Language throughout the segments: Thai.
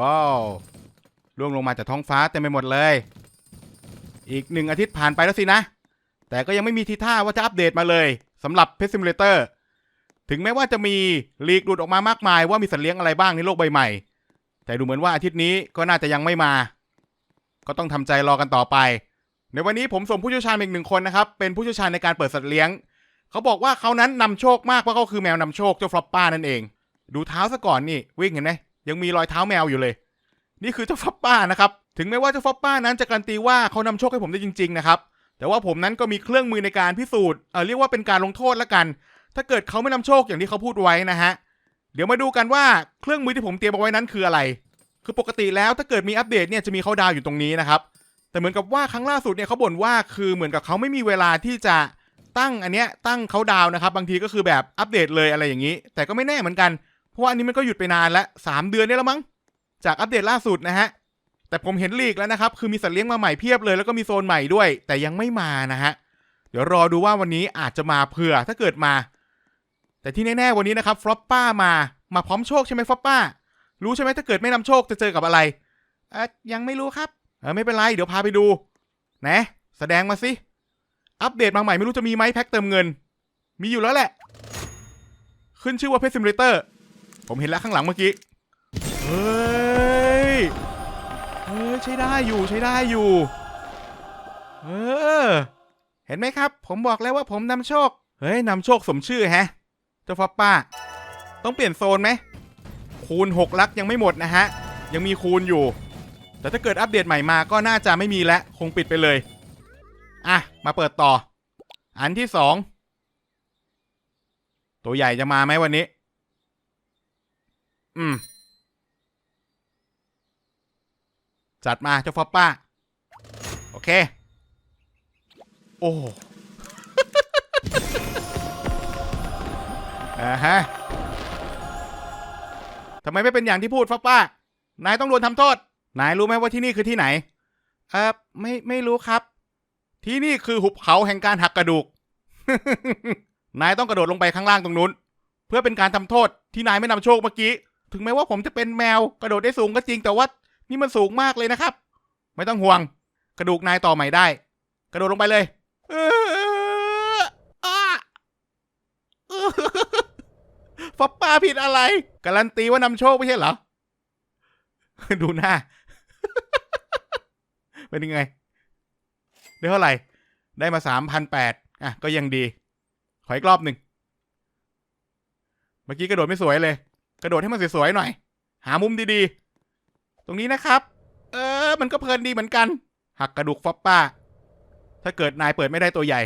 ว้าวล่วงลงมาจากท้องฟ้าเต็มไปหมดเลย อีกหนึ่งอาทิตย์ผ่านไปแล้วสินะ แต่ก็ยังไม่มีทีท่าว่าจะอัปเดตมาเลยสำหรับเพ s ซิมูเลเตอร์ถึงแม้ว่าจะมีลีกหลุดออกมามากมายว่ามีสัตว์เลี้ยงอะไรบ้างในโลกใบใหม่ แต่ดูเหมือนว่าอาทิตย์นี้ก็น่าจะยังไม่มา ก็ต้องทำใจรอกันต่อไป ในวันนี้ผมส่งผู้เชี่ยวชาญอีกหนึ่งคนนะครับ เป็นผู้เชี่ยวชาญในการเปิดสัตว์เลี้ยง เขาบอกว่าเขานั้นนำโชคมากเพราะเขาคือแมวนำโชคเจ้าฟลอปป้านั่นเอง ดูเท้าซะก่อนนี่วิ่งเห็นไหม ยังมีรอยเท้าแมวอยู่เลย นี่คือเจ้าฟอปป้านะครับ ถึงแม้ว่าเจ้าฟอปป้านั้นจะการันตีว่าเขานำโชคให้ผมได้จริง ๆ นะครับ แต่ว่าผมนั้นก็มีเครื่องมือในการพิสูจน์เออเรียกว่าเป็นการลงโทษละกัน ถ้าเกิดเขาไม่นำโชคอย่างที่เขาพูดไว้นะฮะ เดี๋ยวมาดูกันว่าเครื่องมือที่ผมเตรียมเอาไว้นั้นคืออะไร คือปกติแล้วถ้าเกิดมีอัปเดตเนี่ยจะมีเขาดาวอยู่ตรงนี้นะครับ แต่เหมือนกับว่าครั้งล่าสุดเนี่ยเขาบ่นว่าคือเหมือนกับเขาไม่มีเวลาที่จะตั้งอันเนี้ยตั้งเขาดาวนะครับ บางทีก็คือแบบอัปเดตเลยอะไรอย่างนี้ แต่ก็ไม่แน่เหมือนกันเราะว่าอันนี้มันก็หยุดไปนานแล้วสามเดือนเนี่ยแล้วมั้งจากอัปเดตล่าสุดนะฮะแต่ผมเห็นลีกแล้วนะครับ คือมีสัตว์เลี้ยงมาใหม่เพียบเลยแล้วก็มีโซนใหม่ด้วย แต่ยังไม่มานะฮะ เดี๋ยวรอดูว่าวันนี้อาจจะมาเผื่อถ้าเกิดมา แต่ที่แน่ๆวันนี้นะครับฟลอปป้ามา มาพร้อมโชคใช่ไหมฟลอปป้า รู้ใช่ไหมถ้าเกิดไม่นำโชคจะเจอกับอะไรเอ่อยังไม่รู้ครับเออไม่เป็นไร เดี๋ยวพาไปดู นะ แสดงมาสิ อัปเดตมาใหม่ไม่รู้จะมีไหมแพ็คเติมเงิน มีอยู่แล้วแหละ ขึ้นชื่อว่าเพ s ซิมูเลเตอร์ ผมเห็นแล้วข้างหลังเมื่อกี้ เฮ้ย เฮ้ยใช้ได้อยู่ใช้ได้อยู่ เออ เห็นไหมครับ ผมบอกแล้วว่าผมนำโชค เฮ้ยนำโชคสมชื่อแฮะ เจ้าฟอปป้า ต้องเปลี่ยนโซนไหม คูณ 6 ลักยังไม่หมดนะฮะ ยังมีคูณอยู่ แต่ถ้าเกิดอัปเดตใหม่มาก็น่าจะไม่มีแล้ว คงปิดไปเลย อะ มาเปิดต่อ อันที่สอง ตัวใหญ่จะมาไหมวันนี้ อืม จัดมาเจ้าฟอปป้า โอเค โอ้อ่าฮะทำไมไม่เป็นอย่างที่พูดฟอปป้า นายต้องโดนทำโทษ นายรู้ไหมว่าที่นี่คือที่ไหน เออไม่ไม่รู้ครับ ที่นี่คือหุบเขาแห่งการหักกระดูก นายต้องกระโดดลงไปข้างล่างตรงนู้น เพื่อเป็นการทำโทษที่นายไม่นำโชคเมื่อกี้ ถึงแม้ว่าผมจะเป็นแมวกระโดดได้สูงก็จริงแต่ว่า นี่มันสูงมากเลยนะครับ ไม่ต้องห่วง กระดูกนายต่อใหม่ได้ กระโดดลงไปเลยเอออ้าเออฟอปป้าผิดอะไร การันตีว่านำโชคไม่ใช่เหรอ ดูหน้า เป็นยังไง ได้เท่าไหร่ ได้มาสามพันแปดอะ ก็ยังดี ขออีกรอบหนึ่ง เมื่อกี้กระโดดไม่สวยเลย กระโดดให้มันสวยๆหน่อย หามุมดีๆ ตรงนี้นะครับ เออ มันก็เพลินดีเหมือนกัน หักกระดูกฟอปป้า ถ้าเกิดนายเปิดไม่ได้ตัวใหญ่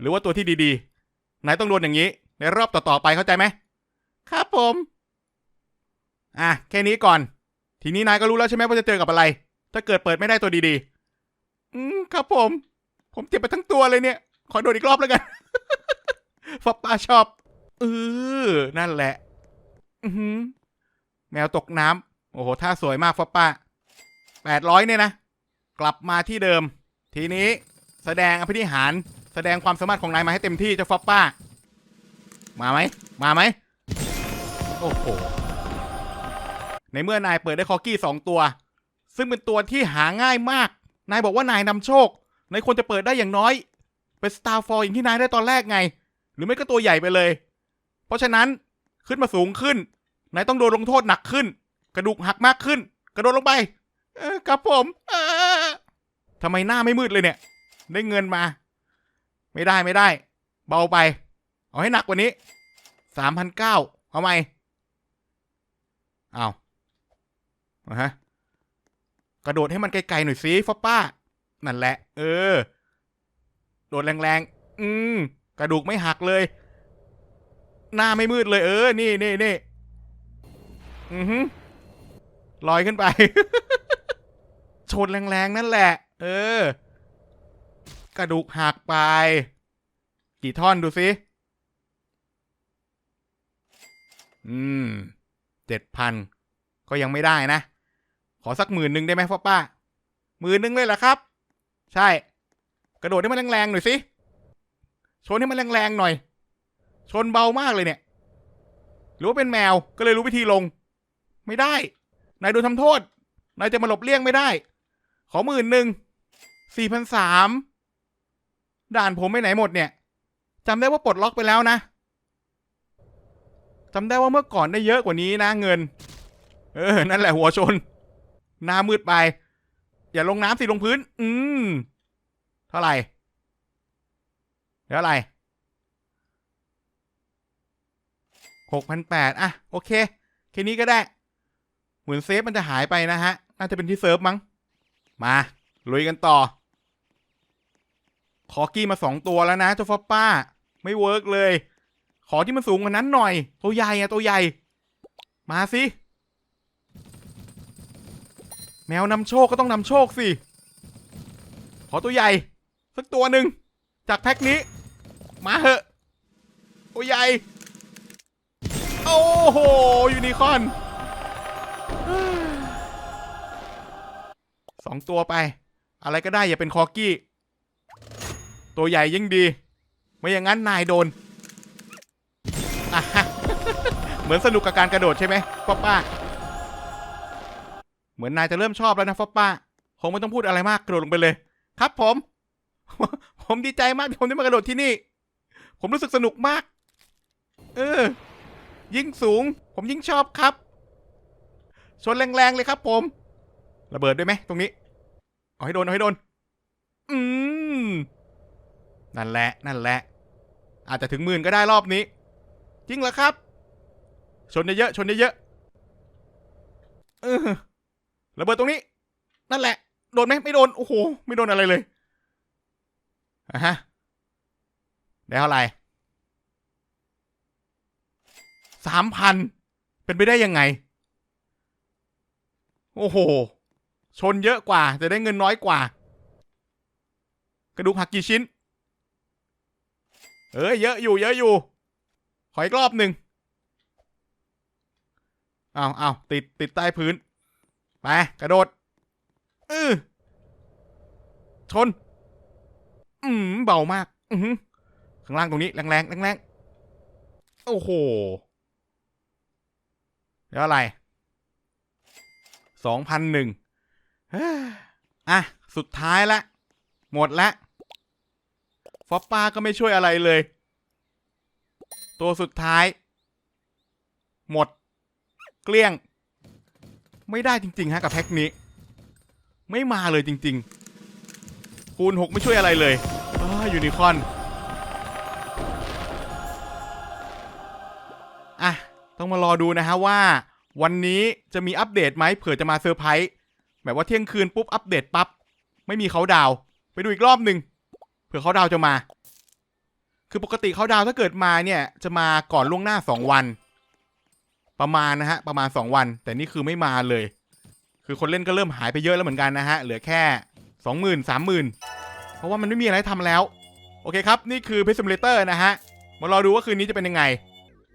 หรือว่าตัวที่ดีๆ นายต้องโดนอย่างนี้ ในรอบต่อๆไปเข้าใจไหม ครับผม อะ แค่นี้ก่อน ทีนี้นายก็รู้แล้วใช่ไหมว่าจะเจอกับอะไร ถ้าเกิดเปิดไม่ได้ตัวดีๆ อืม ครับผม ผมเจ็บไปทั้งตัวเลยเนี่ย ขอโดนอีกรอบแล้วกันฟอปป้าชอบ เออ นั่นแหละ อือหือ แมวตกน้ำโอ้โหท่าสวยมากฟอปป้าแปดร้อยเนี่ยนะ กลับมาที่เดิม ทีนี้แสดงอภินิหาร แสดงความสามารถของนายมาให้เต็มที่เจ้าฟอปป้า มาไหม มาไหม โอ้โห ในเมื่อนายเปิดได้คอกี้สองตัว ซึ่งเป็นตัวที่หาง่ายมาก นายบอกว่านายนำโชคนายควรจะเปิดได้อย่างน้อย เป็นสตาร์ฟอร์อย่างที่นายได้ตอนแรกไง หรือไม่ก็ตัวใหญ่ไปเลย เพราะฉะนั้น ขึ้นมาสูงขึ้นนายต้องโดนลงโทษหนักขึ้น กระดูกหักมากขึ้น กระโดดลงไปเออครับผมทำไมหน้าไม่มืดเลยเนี่ย ได้เงินมา ไม่ได้ไม่ได้ เบาไป เอาให้หนักกว่านี้สามพันเก้าเอาไหมเอาเอาฮะกระโดดให้มันไกลๆหน่อยสิฟอปป้า นั่นแหละ เออ โดดแรงๆ อืม กระดูกไม่หักเลย หน้าไม่มืดเลยเออ นี่นี่นี่อือหือลอยขึ้นไป ชนแรงๆ นั่นแหละ เออ กระดูกหักไป กี่ท่อนดูสิ อืม เจ็ดพัน ก็ยังไม่ได้นะ ขอสักหมื่นหนึ่งได้ไหมพ่อป้า หมื่นหนึ่งเลยเหรอครับ ใช่ กระโดดให้มันแรงๆ หน่อยสิ ชนให้มันแรงๆ หน่อย ชนเบามากเลยเนี่ย หรือว่าเป็นแมวก็เลยรู้วิธีลง ไม่ได้ นายโดนทำโทษ นายจะมาหลบเลี่ยงไม่ได้ ขอหมื่นหนึ่งสี่พันสามด่านผมไปไหนหมดเนี่ยจำได้ว่าปลดล็อกไปแล้วนะจำได้ว่าเมื่อก่อนได้เยอะกว่านี้นะเงิน เออ นั่นแหละหัวชน หน้ามืดไป อย่าลงน้ำสิลงพื้น อืม เท่าไหร่เท่าไหร่ หกพันแปดอะ โอเค แค่นี้ก็ได้ เหมือนเซฟมันจะหายไปนะฮะ น่าจะเป็นที่เซิร์ฟมั้ง มา ลุยกันต่อ ขอกี้มาสองตัวแล้วนะเจ้าฟอปป้า ไม่เวิร์กเลย ขอที่มันสูงกว่านั้นหน่อย ตัวใหญ่อะตัวใหญ่ มาสิ แมวนำโชคก็ต้องนำโชคสิ ขอตัวใหญ่ สักตัวหนึ่ง จากแพ็คนี้ มาเหอะ ตัวใหญ่ อ้โห ยูนิคอนสองตัวไป อะไรก็ได้อย่าเป็นคอกี้ ตัวใหญ่ยิ่งดี ไม่อย่างนั้นนายโดนเหมือนสนุกกับการกระโดดใช่ไหมป๊อปป้า เหมือนนายจะเริ่มชอบแล้วนะฟอปป้าคงไม่ต้องพูดอะไรมากกระโดดลงไปเลย ครับผม ผมดีใจมากที่ผมได้มากระโดดที่นี่ ผมรู้สึกสนุกมาก เออ ยิ่งสูง ผมยิ่งชอบครับ ชนแรงๆเลยครับผม ระเบิดด้วยไหมตรงนี้ เอาให้โดน เอาให้โดน อืม นั่นแหละ นั่นแหละ อาจจะถึงหมื่นก็ได้รอบนี้ จริงเหรอครับ ชนเยอะๆ ชนเยอะๆเออระเบิดตรงนี้ นั่นแหละ โดนไหมไม่โดน โอ้โห ไม่โดนอะไรเลยอะฮะ ได้เท่าไหร่ สามพันเป็นไปได้ยังไง โอ้โห ชนเยอะกว่าแต่ได้เงินน้อยกว่า กระดูกหักกี่ชิ้น เอ้ยเยอะอยู่ เยอะอยู่ ขออีกรอบหนึ่งเอาเอาติดติดใต้พื้น ไป กระโดดอือชน อืม เบามาก อือข้างล่างตรงนี้ แรงแรงแรงแรงโอ้โห แล้วอะไรสองพันหนึ่งอะ สุดท้ายละ หมดละ ฟอปป้าก็ไม่ช่วยอะไรเลย ตัวสุดท้าย หมด เกลี้ยง ไม่ได้จริง ๆ ฮะ กับแพ็คนี้ ไม่มาเลยจริง ๆ คูณหกไม่ช่วยอะไรเลยอ้ายูนิคอน อะ ต้องมารอดูนะฮะว่า วันนี้จะมีอัปเดตไหมเผื่อจะมาเซอร์ไพรส์แบบว่าเที่ยงคืนปุ๊บอัปเดตปั๊บไม่มีเขาดาว ไปดูอีกรอบหนึ่งเผื่อเขาดาวจะมา คือปกติเขาดาวถ้าเกิดมาเนี่ย จะมาก่อนล่วงหน้าสองวัน ประมาณนะฮะ ประมาณสองวัน แต่นี่คือไม่มาเลย คือคนเล่นก็เริ่มหายไปเยอะแล้วเหมือนกันนะฮะ เหลือแค่สองหมื่นสามหมื่นเพราะว่ามันไม่มีอะไรให้ทำแล้ว โอเคครับ นี่คือเพ s ซิมเลเตอร์นะฮะมารอดูว่าคืนนี้จะเป็นยังไง